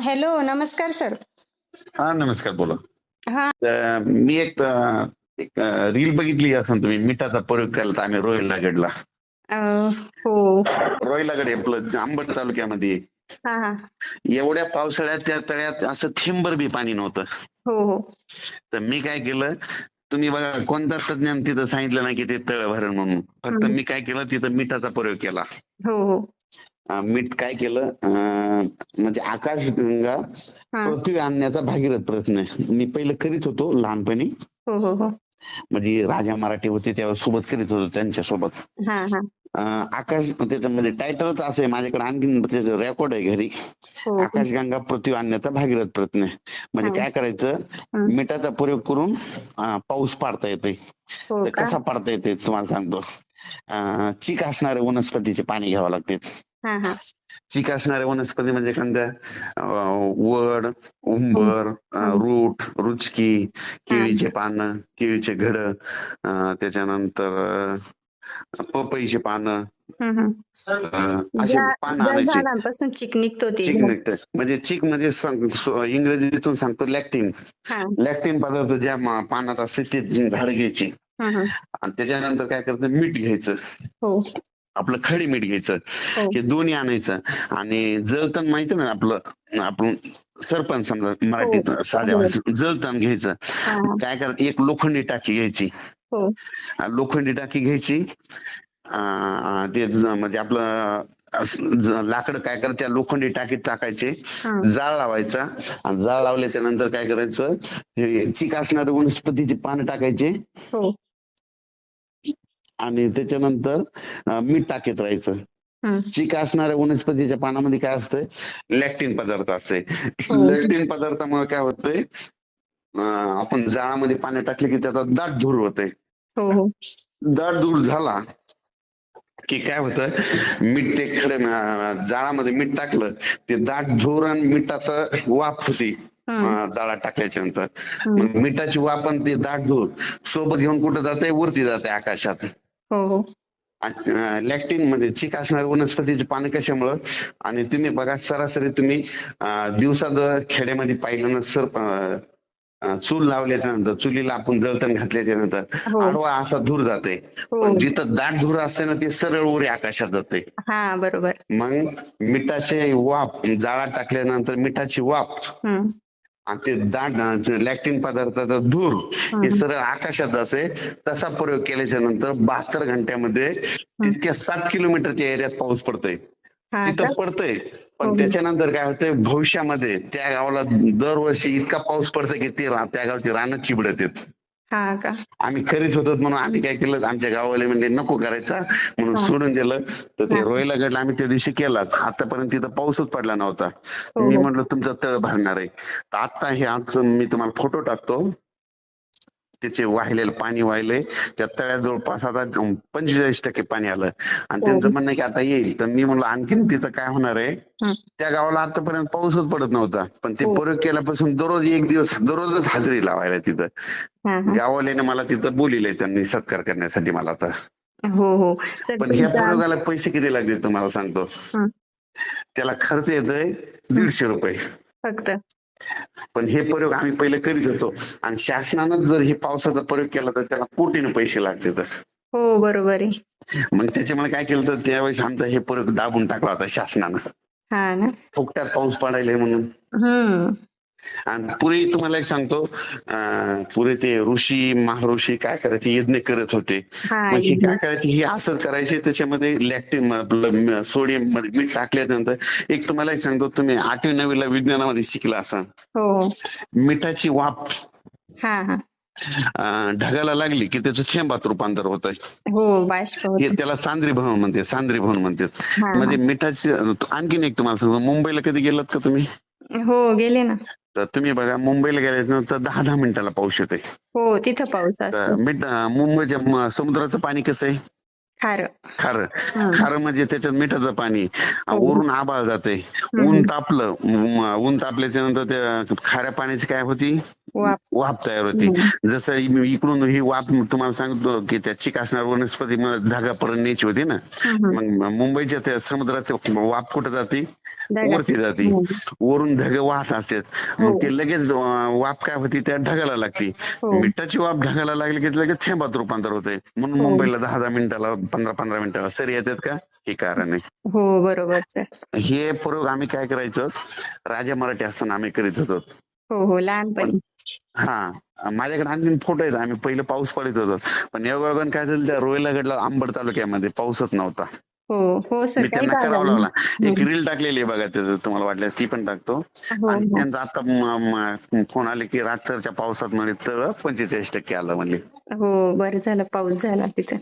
Hello नमस्कार sir. हा नमस्कार बोला. हा. मी एक एक रील बघितली असं तुम्ही मिठाचा प्रयोग केला आम्ही रोहिला गडला हो. रोहिला गड आपलं आंबट तालुक्यामध्ये. एवढ्या पावसाळ्यात त्या तळ्यात असं थेंबर बी पाणी नव्हतं. हो हो. तर मी काय केलं तुम्ही बघा कोणता तज्ञान तिथं सांगितलं नाही की ते तळ भरण म्हणून. फक्त. मी काय केलं तिथं मिठाचा प्रयोग केला. हो हो. मीठ काय केलं? म्हणजे आकाशगंगा हा. पृथ्वी आणण्याचा भागीरथ प्रयत्न आहे. मी पहिलं करीत होतो लहानपणी. हो हो हो. म्हणजे राजा मराठी होते तेव्हा सोबत करीत होतो त्यांच्यासोबत आकाश त्याच्यामध्ये टायटलच असं आहे. माझ्याकडे आणखीन त्याचं रेकॉर्ड आहे घरी. आकाशगंगा पृथ्वी आणण्याचा भागीरथ प्रयत्न आहे. म्हणजे. काय करायचं. मिठाचा प्रयोग करून पाऊस पाडता येते कसा पाडता येते तुम्हाला सांगतो. चीक असणारे वनस्पतीचे पाणी घ्यावं लागते. हा हा. चीक असणारे वनस्पती म्हणजे एखाद्या वड उंबर अं, रूट रुचकी केळीचे पानं केळीचे घड त्याच्यानंतर पपईचे पानं आणायचे. चिक निघतो चिक निघतं. म्हणजे चिक म्हणजे इंग्रजीतून सांगतो लॅक्टिन. हा. लॅक्टिन पदार्थ ज्या पानात असते ते झाड घ्यायची. आणि त्याच्यानंतर काय करतं मीठ घ्यायचं. हो. आपलं खडी मीठ घ्यायचं हो. हे दोन्ही आणायचं आणि जळतण माहिती ना आपलं आपण सरपंच समजा मराठीत हो. साध्या. भाषेत जळतण घ्यायचं. काय करायचं एक लोखंडी टाकी घ्यायची. हो. लोखंडी टाकी घ्यायची. ते म्हणजे आपलं लाकडं काय करायचं त्या लोखंडी टाकीत टाकायचे. जाळ लावायचा. आणि जाळ लावल्याच्या नंतर काय करायचं चिक असणारे वनस्पतीची पानं टाकायचे. आणि त्याच्यानंतर मीठ टाकीत राहायचं. चिक असणाऱ्या वनस्पतीच्या पानामध्ये काय असतंय? लॅक्टिन पदार्थ असते हो. लॅक्टिन पदार्थामुळे काय होतंय? आपण जाळामध्ये पाणी टाकले की त्याचा दाट धूर होतोय. हो हो. दाट धूर झाला की काय होतं? मीठ ते खडे जाळामध्ये मीठ टाकलं ते दाट धूर आणि मिठाचं वाफ होती जाळात टाकल्याच्या नंतर. मिठाची वाफ आणि ते दाट धूर सोबत घेऊन कुठं जाते वरती जाते आकाशात. हो हो. लॅक्टिनमध्ये चिक असणारे वनस्पतीची पानं कशामुळं? आणि तुम्ही बघा सरासरी तुम्ही दिवसात खेड्यामध्ये पाहिलं ना सर चूल लावल्याच्या नंतर चुलीला आपण जळतण घातल्याच्या नंतर हो. आडवा असा धूर जाते हो. पण जिथं दाट धूर असते ना ते सरळ वर आकाशात जाते हा बरोबर. मग मिठाचे वाफ जाळात टाकल्यानंतर मिठाची वाफ. आणि ते दाट लॅक्टिन पदार्थाचा धूर हे सरळ आकाशात जाते तसा प्रयोग केल्याच्यानंतर बहात्तर घंट्यामध्ये तितक्या सात किलोमीटरच्या एरियात पाऊस पडतोय. हा तिथं पडतंय. हो. पण त्याच्यानंतर काय होतंय? भविष्यामध्ये त्या गावाला दरवर्षी इतका पाऊस पडतोय की ते त्या गावची रानं चिबडत आहेत हा का आम्ही करीत होतो म्हणून आम्ही काय केलं आमच्या गावाले म्हणजे नको करायचा. म्हणून. सोडून दिलं. तर ते. रोहिला गडला आम्ही त्या दिवशी केला. आतापर्यंत तिथं पाऊसच पडला नव्हता. हो, मी हो. म्हटलं तुमचा तळ भरणार आहे. तर आता हे आजचं मी तुम्हाला फोटो टाकतो. त्याचे वाहिलेलं पाणी वाहिले. त्या तळ्यात जवळपास आता पंचेचाळीस टक्के पाणी आलं. आणि हो. त्यांचं म्हणणं की आता येईल. तर मी म्हणलं आणखीन तिथं काय होणार आहे. त्या गावाला आतापर्यंत पाऊसच पडत नव्हता. पण ते हो. प्रयोग केल्यापासून दररोज एक दिवस दररोजच हजेरी लावायला तिथं. गावाल्याने मला तिथं बोलिलंय त्यांनी सत्कार करण्यासाठी मला आता. हो हो. पण ह्या प्रयोगाला पैसे किती लागतील तुम्हाला सांगतो. त्याला खर्च येतोय दीडशे रुपये. फक्त. पण हे प्रयोग आम्ही पहिले करीत होतो. आणि शासनानं जर हे पावसाचा प्रयोग केला तर त्याला कोटीने पैसे लागते तर हो बरोबर आहे. मग त्याच्यामुळे काय केलं तर त्यावेळेस आमचा हे प्रयोग दाबून टाकला होता शासनानं. हा ना. फुकट्यात पाऊस पडायला म्हणून. आणि पुरे तुम्हाला एक सांगतो पुरे ते ऋषी महाऋषी काय करायचे यज्ञ करत होते. काय करायचे हे असं करायचे त्याच्यामध्ये लॅक्टिन सोडियममध्ये मीठ टाकल्यानंतर एक तुम्हाला एक सांगतो तुम्ही आठवी नववीला विज्ञानामध्ये शिकला असा हो. मिठाची वाफ. ढगाला लागली की त्याचं थेंबात रूपांतर होत हो. हे त्याला सांद्री भवन म्हणते सांद्री भवन म्हणतात. हा. म्हणजे मिठाची आणखीन एक तुम्हाला सांगतो मुंबईला कधी गेलात का तुम्ही? हो गेले ना. तर तुम्ही बघा मुंबईला गेल्यानंतर दहा दहा मिनिटाला पाऊस येतोय. हो तिथं पाऊस तर असतो. मीठ अं, मुंबईच्या समुद्राचं पाणी कसं आहे? खार. खारं. खारं म्हणजे त्याच्यात मिठाचं पाणी. हो. वरून आभाळ जाते ऊन तापलं. म- ऊन तापल्याच्या नंतर त्या खाऱ्या पाण्याची काय होती? वाफ. तयार होती. जसं इकडून ही वाफ तुम्हाला सांगतो की त्या चिक असणार वनस्पती धागापर्यंत न्यायची होती ना. मग मुंबईच्या त्या समुद्राचे वाफ कुठे जाते. वरती जाते. वरून ढग वाहत असतात. मग ते लगेच वाफ काय होती? त्या ढगाला लागते. हो. मिठाची वाफ ढगाला लागली की लगेच थेंबात रूपांतर होते. म्हणून हो. मुंबईला दहा दहा मिनिटाला पंधरा पंधरा मिनिटाला सरी येतात का? हे कारण आहे. हो बरोबर हे प्रयोग आम्ही काय करायचो? राजा मराठी असताना आम्ही करीत होतो. हो हो लहानपणी. हा माझ्याकडे आणखीन फोटो आहेत. आम्ही पहिले पाऊस पडत होतो. पण योगायोगाने काय झालं त्या रोयलागडला आंबड तालुक्यामध्ये. पाऊसच नव्हता. हो हो सर मी त्यांना करावं लागला. एक रील टाकलेली आहे बघा त्याचं तुम्हाला वाटलं ती पण टाकतो. हो आणि हो. त्यांचा आता फोन आले की रात्रच्या पावसात म्हणे तळ पंचेचाळीस टक्के आलं म्हणले. हो बरं झालं. पाऊस झाला तिथं.